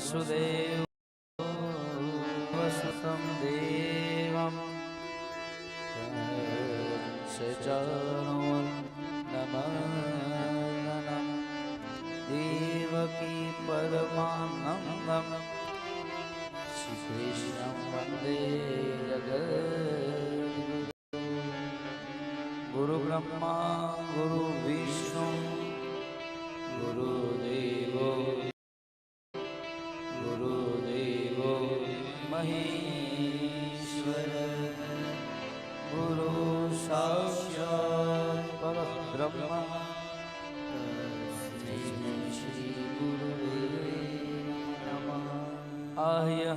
વસુદેવ વસુતમ દેવમ સચરણ નમનમ દેવકી પરમાનંદમ શ્રી કૃષ્ણ વંદે જગદ ગુરુ બ્રહ્મા ગુરુ વિષ્ણુ ગુરુદેવો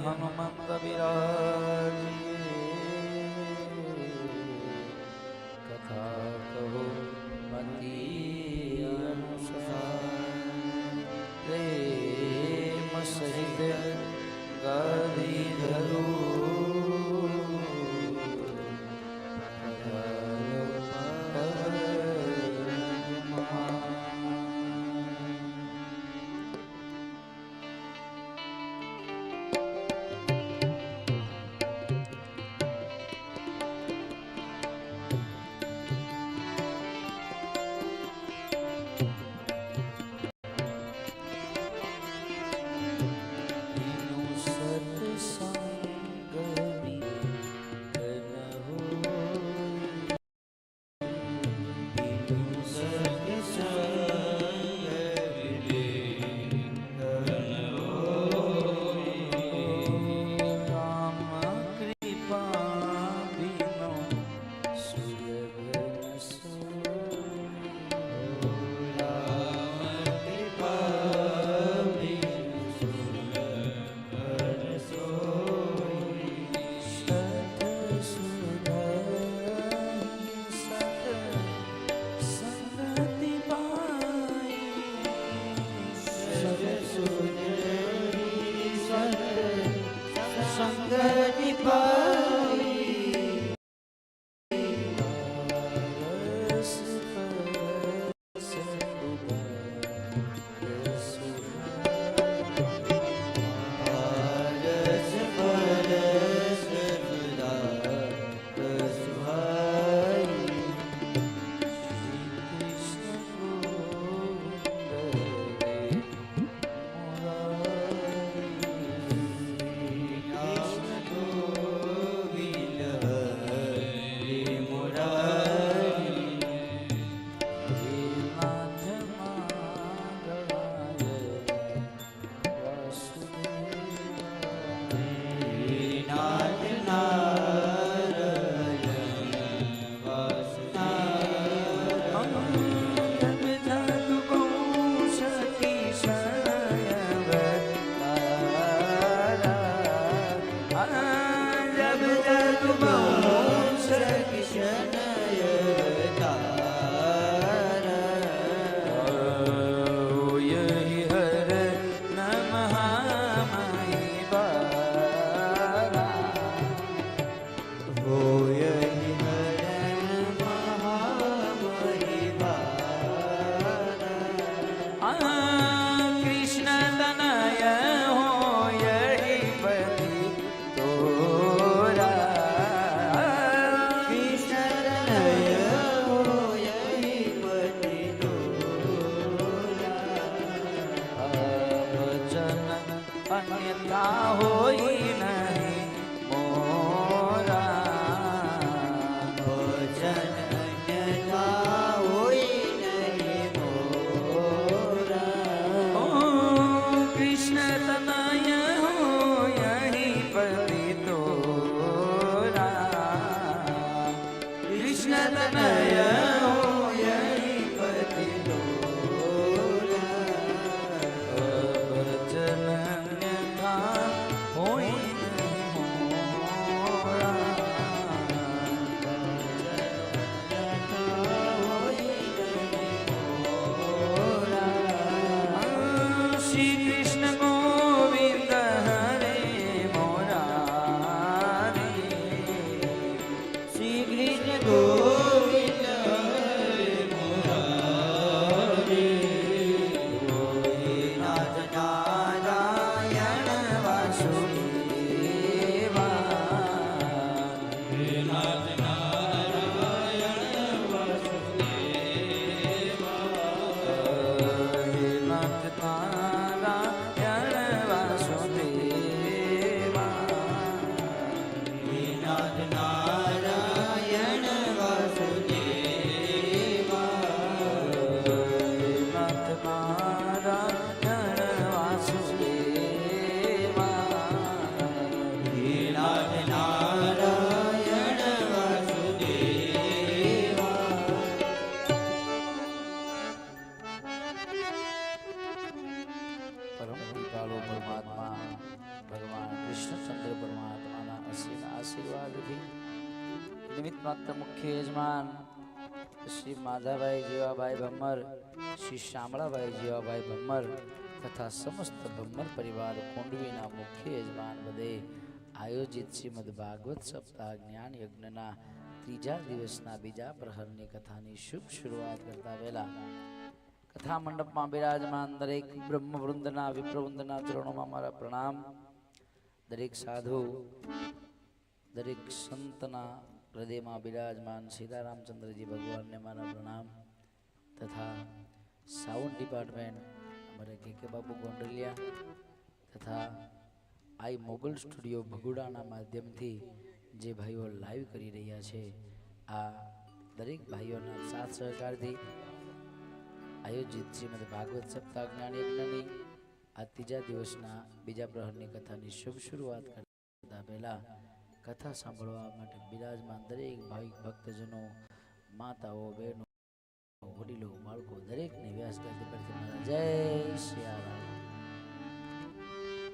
હનુમંત વિરા Oh. શ્રી માધાભાઈ જીવાભાઈ ભમ્મર શ્રી શામળાભાઈ જીવાભાઈ ભમ્મર તથા સમસ્ત ભમ્મર પરિવાર કુંડવીના મુખ્ય યજમાન બધે આયોજિત શ્રીમદ ભાગવત સપ્તાહ જ્ઞાન યજ્ઞના ત્રીજા દિવસના બીજા પ્રહરની કથાની શુભ શરૂઆત કરતા પહેલા કથા મંડપમાં બિરાજમાન દરેક બ્રહ્મવૃંદના, વિપ્રવૃંદના ચરણોમાં મારા પ્રણામ. દરેક સાધુ, દરેક સંતના હૃદયમાં બિરાજમાન સીતારામચંદ્રજી ભગવાનને મારા પ્રણામ તથા સાઉન્ડ ડિપાર્ટમેન્ટ અમારે કે કે બાબુ ગોંડલિયા તથા આઈ મોગલ સ્ટુડિયો ભગુડાના માધ્યમથી જે ભાઈઓ લાઈવ કરી રહ્યા છે, આ દરેક ભાઈઓના સાથ સહકારથી આયોજિત શ્રીમદ ભાગવત સપ્તાહ જ્ઞાન યજ્ઞની આ ત્રીજા દિવસના બીજા પ્રહરની કથાની શુભ શરૂઆત કરતા પહેલા કથા સાંભળવા માટે બિરાજમાન દરેક ભાવિક ભક્તજનો, માતાઓ, બહેનો, વડીલો, બાળકો દરેકને વ્યાસ ગાદી પરથી મારા જય સિયારામ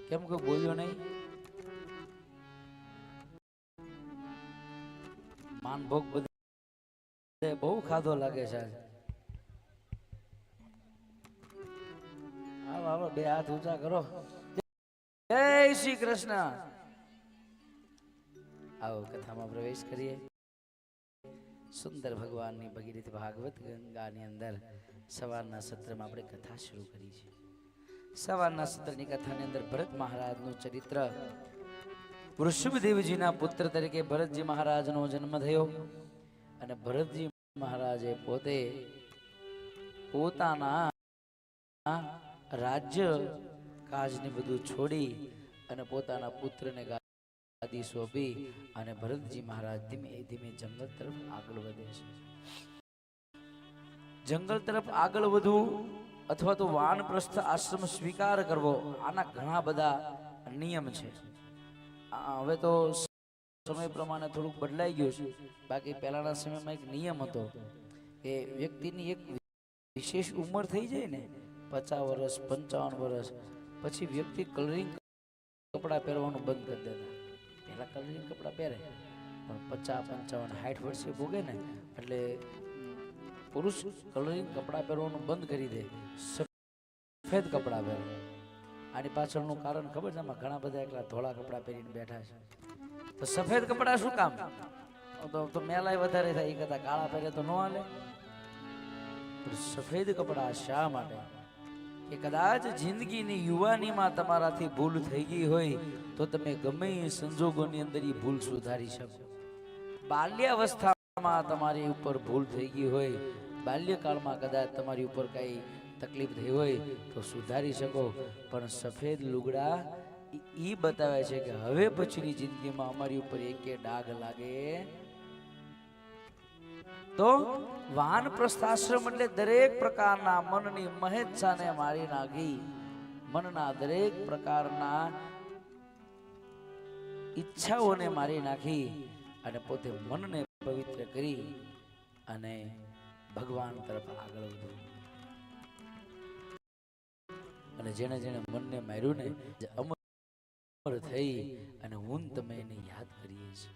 કેમ કોઈ બોલ્યો નહીં? માનભોગ બધા બહુ ખાધો લાગે છે આવો આવો, બે હાથ ઊંચા કરો. જય શ્રી કૃષ્ણ. આવો કથામાં પ્રવેશ કરીએ. સુંદર ભગવાનની ભગીરથ ભાગવત ગંગાની અંદર સવારના સત્રમાં આપણે કથા શરૂ કરી છે. સવારના સત્રની કથાની અંદર ભરત મહારાજનું ચરિત્ર. વૃષભદેવજીના પુત્ર તરીકે ભરતજી મહારાજનો જન્મ થયો અને ભરતજી મહારાજે પોતે પોતાના રાજ્ય કાજને બધું છોડી અને પોતાના પુત્રને ગાદી શોભી અને ભરતજી મહારાજ ધીમે ધીમે જંગલ તરફ આગળ વધે છે જંગલ તરફ આગળ વધવું અથવા તો વાનપ્રસ્થ આશ્રમ સ્વીકાર કરવો આના ઘણા બધા નિયમ છે હવે તો સમય પ્રમાણે થોડુંક બદલાઈ ગયું છે બાકી પહેલાના સમયમાં એક નિયમ હતો કે વ્યક્તિની એક વિશેષ ઉંમર થઈ જાય ને, પચાસ વર્ષ, પંચાવન વર્ષ, પછી વ્યક્તિ કલરિંગ કપડાં પહેરવાનું બંધ કરી દેતા. પહેલા કલરિંગ કપડાં પહેરે. પણ પચાસ પંચાવન સાઠ વર્ષે ભોગે ને, એટલે પુરુષ કલરિંગ કપડાં પહેરવાનું બંધ કરી દે. સફેદ કપડાં પહેરે. આની પાછળનું કારણ ખબર છે? આમાં ઘણા બધા એકલા ધોળા કપડાં પહેરીને બેઠા છે. તો સફેદ કપડાં શું કામ? તો તો મેલાય વધારે થાય. એ કરતા કાળા પહેરે તો ન હાલે. સફેદ કપડાં શા માટે? કે કદાચ જિંદગીની યુવાનીમાં તમારાથી ભૂલ થઈ ગઈ હોય તો તમે ગમે એ સંજોગોની અંદર એ ભૂલ સુધારી શકો. બાલ્યાવસ્થામાં તમારી ઉપર ભૂલ થઈ ગઈ હોય, બાલ્યકાળમાં કદાચ તમારી ઉપર કાંઈ તકલીફ થઈ હોય તો સુધારી શકો, પણ સફેદ લુગડા એ બતાવે છે કે હવે પછીની જિંદગીમાં અમારી ઉપર એકે ડાઘ લાગે તો વાનપ્રસ્થ આશ્રમ એટલે દરેક પ્રકારના મનની મહેચ્છાને મારી નાખી. મનના દરેક પ્રકારના ઈચ્છાઓને મારી નાખી અને પોતે મનને પવિત્ર કરી અને ભગવાન તરફ આગળ વધવું અને જેને જેને મનને માર્યું ને અમર થઈ અને હું તમે એને યાદ કરીએ છીએ.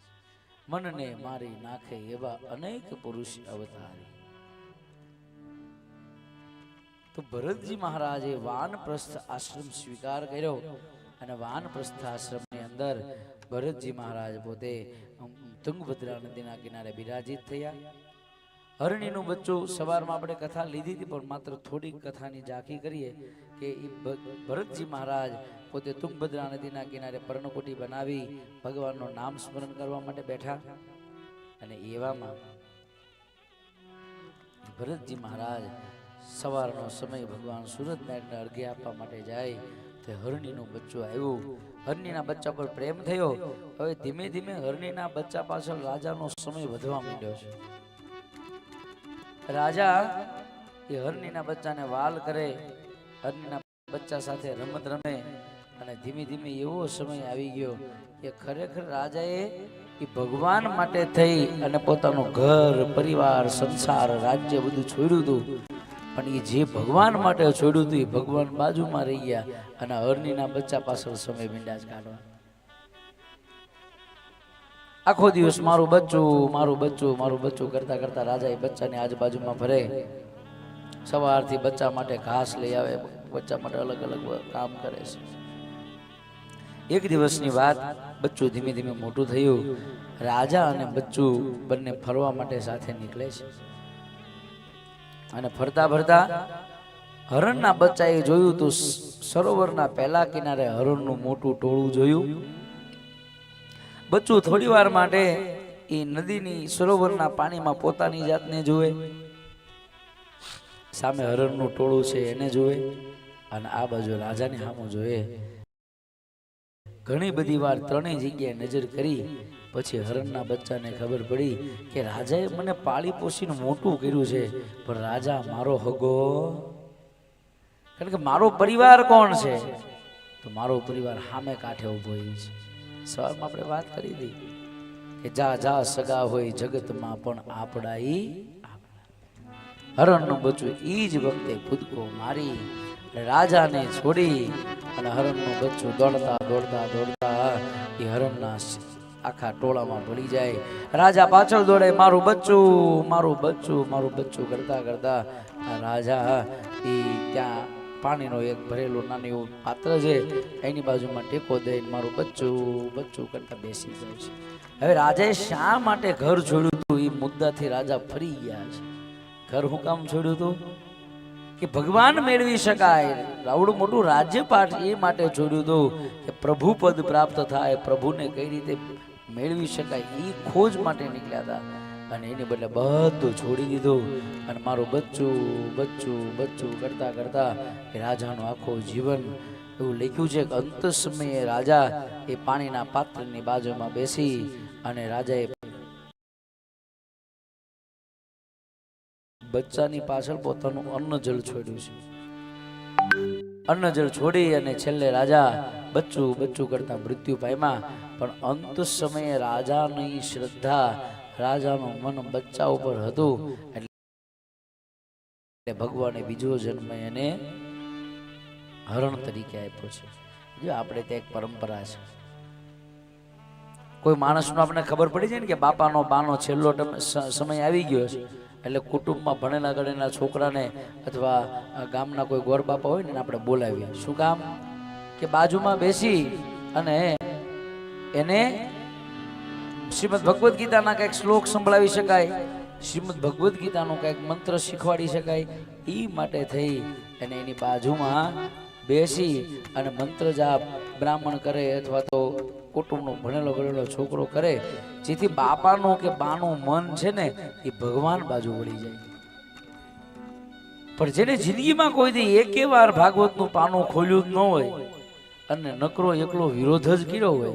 મનને મારી નાખે એવા અનેક પુરુષ અવતારી. તો ભરતજી મહારાજે વાનપ્રસ્થ આશ્રમ સ્વીકાર કર્યો અને વાનપ્રસ્થ આશ્રમની અંદર ભરતજી મહારાજ પોતે તુંગભદ્રા નદીના કિનારે બિરાજિત થયા. હરણીનું બચ્ચું સવારમાં આપણે કથા લીધી હતી, પણ માત્ર થોડીક કથાની ઝાંખી કરીએ કે એ ભરતજી મહારાજ પોતે તુંગભદ્રા નદીના કિનારે પર્ણકુટી બનાવી ભગવાનનું નામ સ્મરણ કરવા માટે બેઠા. અને એવામાં ભરતજી મહારાજ સવારનો સમય ભગવાન સૂરજનારાયણને અર્ઘ્ય આપવા માટે જાય, તે હરણીનું બચ્ચું આવ્યું. હરણીના બચ્ચા પર પ્રેમ થયો. હવે ધીમે ધીમે હરણીના બચ્ચા પાછળ રાજાનો સમય વધવા માંડ્યો છે. રાજા એ હરણીના બચ્ચાને વાલ કરે, હરણીના બચ્ચા સાથે રમત રમે અને ધીમે ધીમે એવો સમય આવી ગયો કે ખરેખર રાજાએ એ ભગવાન માટે થઈ અને પોતાનું ઘર, પરિવાર, સંસાર, રાજ્ય બધું છોડ્યું હતું. પણ એ જે ભગવાન માટે છોડ્યું હતું એ ભગવાન બાજુમાં રહી ગયા અને હરણીના બચ્ચા પાછળ સમય મીંડા જ કાઢવા. આખો દિવસ મારું બચ્ચું મારું બચ્ચું મારું બચ્ચું કરતા કરતા રાજા એ બચ્ચાની આજુબાજુમાં ફરે સવારથી બચ્ચા માટે ઘાસ લઈ આવે, બચ્ચા માટે અલગ અલગ કામ કરે છે. એક દિવસની વાત બચ્ચું ધીમે ધીમે મોટું થયું. રાજા અને બચ્ચું બંને ફરવા માટે સાથે નીકળે છે. અને ફરતા ફરતા હરણના બચ્ચાએ જોયું તો સરોવરના પહેલા કિનારે હરણનું મોટું ટોળું જોયું. બચ્ચું થોડી વાર માટે એ નદીની સરોવરના પાણીમાં પોતાની જાતને જુએ. સામે હરણનું ટોળું છે એને જુએ અને આ બાજુ રાજાની સામું જોઈએ. ઘણી બધી વાર ત્રણેય જગ્યાએ નજર કરી, પછી હરણના બચ્ચાને ખબર પડી કે રાજાએ મને પાળી પોષીને મોટું કર્યું છે, પણ રાજા, મારો હગો. કારણ કે મારો પરિવાર કોણ છે? તો મારો પરિવાર સામે કાંઠે ઊભો છે. સવારમાં આપણે વાત કરી હતી કે જા જા સગા હોય જગતમાં, પણ આપણા ઈ હરણનું બચ્ચું ઈ જ વખતે કૂદકો મારી રાજાને છોડી અને હરણનું બચ્ચું દોડતા દોડતા દોડતા એ હરણના આખા ટોળામાં ભળી જાય. રાજા પાછળ દોડે, મારું બચ્ચું મારું બચ્ચું મારું બચ્ચું કરતા કરતા રાજા એ ત્યાં પાણીનો એક ભરેલું નાનું પાત્ર છે. એની બાજુમાં ટેકો દઈને મારું બચ્ચું બચ્ચું કરતા બેસી જાય છે. હવે રાજાએ શા માટે ઘર છોડ્યું હતું એ મુદ્દાથી રાજા ફરી ગયા છે. ઘર હું કામ છોડ્યું હતું કે ભગવાન મેળવી શકાય. આવડું મોટું રાજ્યપાઠ એ માટે છોડ્યું હતું કે પ્રભુ પદ પ્રાપ્ત થાય, પ્રભુને કઈ રીતે મેળવી શકાય એ ખોજ માટે નીકળ્યા હતા. અને એને બદલે બધું છોડી દીધું. અને મારું બચ્ચું બચ્ચું બચ્ચું કરતા કરતા રાજાનું આખું જીવન એવું લખ્યું છે કે અંત સમયે રાજા એ પાણીના પાત્રની બાજુમાં બેસી અને રાજાએ બચ્ચાની પાછળ પોતાનું અન્ન જળ છોડ્યું છે. અન્ન જળ છોડી અને છેલ્લે રાજા બચ્ચું બચ્ચું કરતા મૃત્યુ પામ્યા. પણ અંત સમયે રાજાની શ્રદ્ધા રાજાનું મન બચ્ચા ઉપર હતું એટલે ભગવાને બીજો જન્મ એને હરણ તરીકે આપ્યો છે. જો આપણે ત્યાં એક પરંપરા છે. કોઈ માણસનું આપણે ખબર પડી જાય ને કે બાપાનો બાનો છેલ્લો સમય આવી ગયો છે. એટલે કુટુંબમાં ભણેલા ગણેલા છોકરાને અથવા ગામના કોઈ ગોર બાપા હોય ને આપણે બોલાવીએ. શું કામ કે બાજુમાં બેસી અને એને શ્રીમદ ભગવદ્ ગીતાના કંઈક શ્લોક સંભળાવી શકાય, શ્રીમદ ભગવદ્ ગીતાનો કંઈક મંત્ર શીખવાડી શકાય એ માટે થઈ અને એની બાજુમાં બેસી અને મંત્ર જાપ બ્રાહ્મણ કરે અથવા તો કુટુંબનો ભણેલો ગણેલો છોકરો કરે, જેથી બાપાનું કે બાનું મન છે ને એ ભગવાન બાજુ વળી જાય. પણ જેને જિંદગીમાં કોઈ દી એકે વાર ભાગવતનું પાનું ખોલ્યું જ ન હોય અને નકરો એકલો વિરોધ જ કર્યો હોય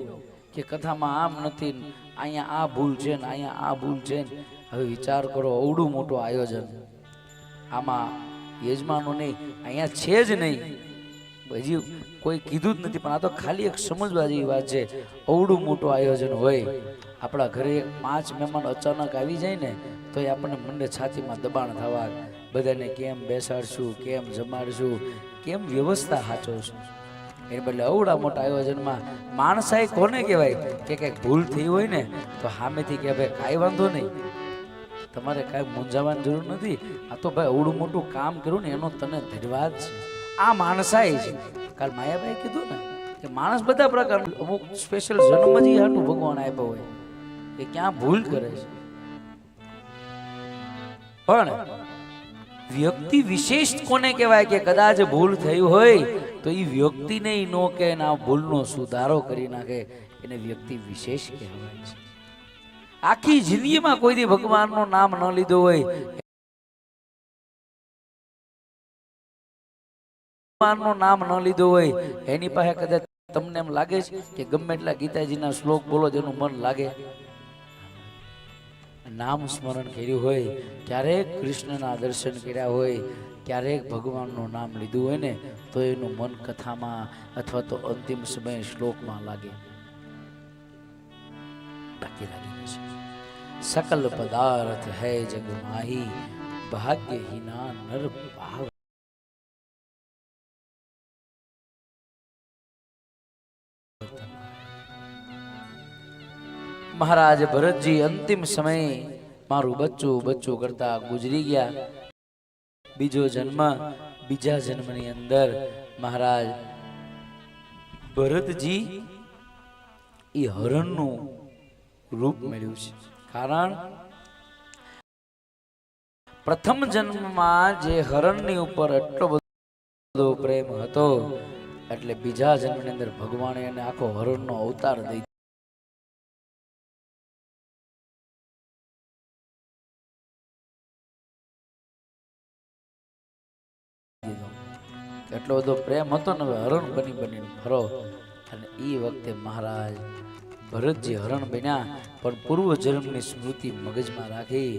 કે કથામાં આમ નથી અહીંયા આ ભૂલ છે ને અહીંયા આ ભૂલ છે ને. હવે વિચાર કરો, અવડું મોટું આયોજન. આમાં યજમાનો નહીં, અહીંયા છે જ નહીં. હજી કોઈ કીધું જ નથી, પણ આ તો ખાલી એક સમજવા જેવી વાત છે. અવડું મોટું આયોજન હોય, આપણા ઘરે પાંચ મહેમાન અચાનક આવી જાય ને, તો એ આપણને મને છાતીમાં દબાણ થવા, બધાને કેમ બેસાડશું, કેમ જમાડશું, કેમ વ્યવસ્થા સાચવશું એને બદલે અવડા મોટા આયોજનમાં માણસાઈ કોને કહેવાય? કે કંઈક ભૂલ થઈ હોય ને, તો સામેથી કે ભાઈ કાંઈ વાંધો નહીં. તમારે કાંઈ મૂંઝાવાની જરૂર નથી. આ તો ભાઈ અવડું મોટું કામ કર્યું ને, એનો તને ધન્યવાદ છે. આ માણસાઈ છે. કાલ માયાભાઈ કીધું ને કે માણસ બધા પ્રકારનું અમુક સ્પેશિયલ જન્મ જ હાટું ભગવાન આપ્યો હોય. એ ક્યાં ભૂલ કરે છે? પણ વ્યક્તિ વિશેષ કોને કહેવાય કે કદાચ ભૂલ થઈ હોય તો એ વ્યક્તિને ન નો કે ના ભૂલનો સુધારો કરી નાખે, એને વ્યક્તિ વિશેષ કહેવાય છે. આખી જિંદગીમાં કોઈ દી ભગવાનનું નામ ન લીધું હોય. ભગવાનનું નામ ન લીધું હોય, એની પાસે કદાચ તમને એમ લાગે છે કે ગમે એટલા ગીતાજીના શ્લોક બોલો તેનું મન લાગે. નામ સ્મરણ કર્યું હોય, ક્યારેક કૃષ્ણના દર્શન કર્યા હોય, ક્યારેક ભગવાનનું નામ લીધું હોય ને, તો એનું મન કથામાં અથવા તો અંતિમ સમયે શ્લોકમાં લાગે. બાકી સકલ પદાર્થ હૈ જગ માહી, ભાગ્યહીના નર ભાવ. મહારાજ ભરતજી અંતિમ સમયે મારું બચ્ચું બચ્ચું કરતા ગુજરી ગયા. બીજો જન્મ બીજા જન્મની અંદર મહારાજ ભરતજી એ હરણનું રૂપ મળ્યું છે. કારણ પ્રથમ જન્મમાં જે હરણની ઉપર એટલો બધો પ્રેમ હતો, એટલે બીજા જન્મની અંદર ભગવાને એને આખો હરણનો અવતાર દઈ એટલો બધો પ્રેમ હતો ને હવે હરણ બની બનીને ફરો અને એ વખતે મહારાજ ભરતજી હરણ બન્યા, પણ પૂર્વ જન્મની સ્મૃતિ મગજમાં રાખી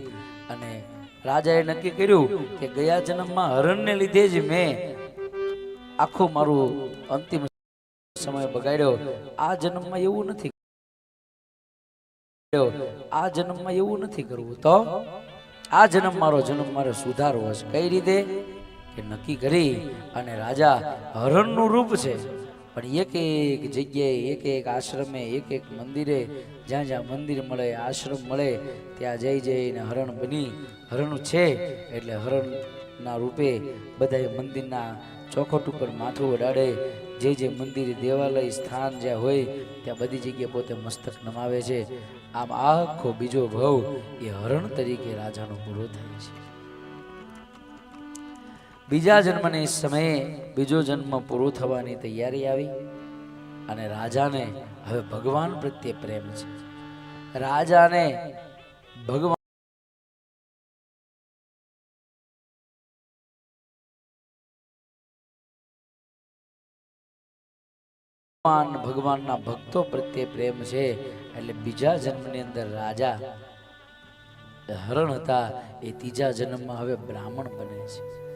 અને રાજાએ નક્કી કર્યું કે ગયા જન્મમાં હરણને લીધે જ મેં આખું મારું અંતિમ સમય બગાડ્યો. આ જન્મમાં એવું નથી આ જન્મમાં એવું નથી કરવું. તો આ જન્મ મારો જન્મ મારે સુધારવો છે. કઈ રીતે? કે નક્કી કરી અને રાજા હરણનું રૂપ છે. પણ એક એક જગ્યાએ, એક એક આશ્રમે, એક એક મંદિરે, જ્યાં જ્યાં મંદિર મળે, આશ્રમ મળે, ત્યાં જઈ જઈને હરણ બની. હરણ છે એટલે હરણના રૂપે બધા મંદિરના ચોખટ ઉપર માથું ઉડાડે જે જે મંદિર, દેવાલય, સ્થાન જ્યાં હોય, ત્યાં બધી જગ્યાએ પોતે મસ્તક નમાવે છે. આમ આખો બીજો ભવ એ હરણ તરીકે રાજાનો પૂરો થાય છે. બીજા જન્મની સમયે બીજો જન્મ પૂરો થવાની તૈયારી આવી અને રાજાને હવે ભગવાન પ્રત્યે પ્રેમ છે. રાજાને ભગવાન ભગવાન ભગવાનના ભક્તો પ્રત્યે પ્રેમ છે એટલે બીજા જન્મની અંદર રાજા હરણ હતા એ ત્રીજા જન્મમાં હવે બ્રાહ્મણ બને છે.